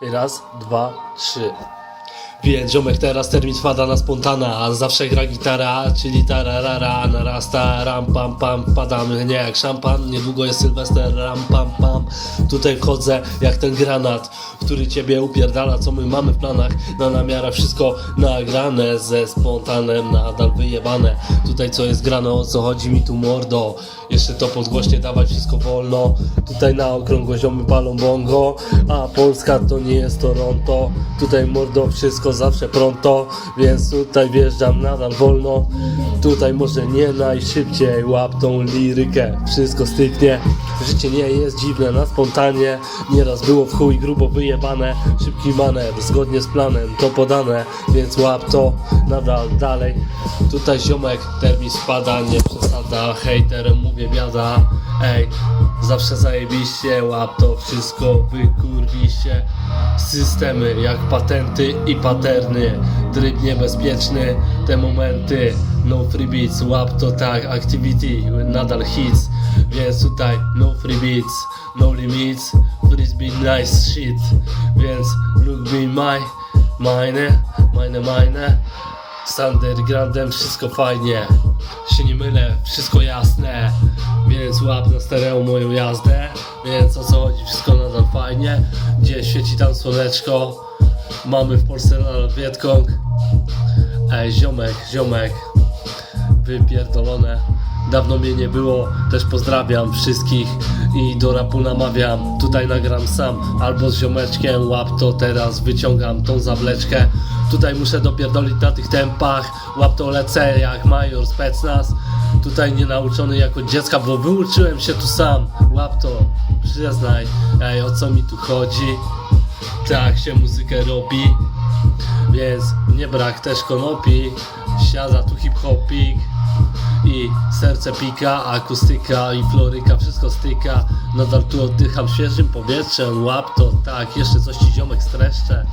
Raz, dwa, trzy. Więc ziomek teraz termin wpada na spontana, a zawsze gra gitara, czyli tararara, narasta, ram pam pam, padamy nie jak szampan, niedługo jest Sylwester, ram pam pam, tutaj wchodzę jak ten granat, który ciebie upierdala, co my mamy w planach, na namiarach wszystko nagrane, ze spontanem nadal wyjebane, tutaj co jest grane, o co chodzi mi tu mordo, jeszcze to podgłośnie dawać wszystko wolno, tutaj na okrągło ziomy palą bongo, a Polska to nie jest Toronto, tutaj mordo wszystko zawsze pronto, więc tutaj wjeżdżam nadal wolno, tutaj może nie najszybciej, łap tą lirykę, wszystko styknie, życie nie jest dziwne, na spontanie, nieraz było w chuj grubo wyjebane, szybki maner, zgodnie z planem, to podane, więc łap to nadal dalej, tutaj ziomek, termin spada, nie przesada, hejterem mówię biada, ej, zawsze zajebiście, łap to wszystko, wykurwiście, systemy jak patenty i paterny, dryb niebezpieczny, te momenty, no free beats, łap to tak, activity, nadal hits, więc tutaj no free beats, no limits, frisbee nice shit, więc look me my, mine, mine, mine, z undergroundem wszystko fajnie, się nie mylę, wszystko jasne, więc łap na stereo moją jazdę, więc o co chodzi, wszystko nadal fajnie, gdzie świeci tam słoneczko, mamy w Polsce nadal Wietkong, ej ziomek, ziomek, wypierdolone. Dawno mnie nie było, też pozdrawiam wszystkich i do rapu namawiam. Tutaj nagram sam albo z ziomeczkiem, łap to teraz wyciągam tą zawleczkę. Tutaj muszę dopierdolić na tych tempach, łap to lecę jak major specnaz. Tutaj nie nauczony jako dziecka, bo wyuczyłem się tu sam. Łap to, przyznaj, ej o co mi tu chodzi. Tak się muzykę robi. Więc nie brak też konopi, siada tu hip-hopik i serce pika, akustyka i floryka, wszystko styka. Nadal tu oddycham świeżym powietrzem, łap to, tak, jeszcze coś ci ziomek streszczę.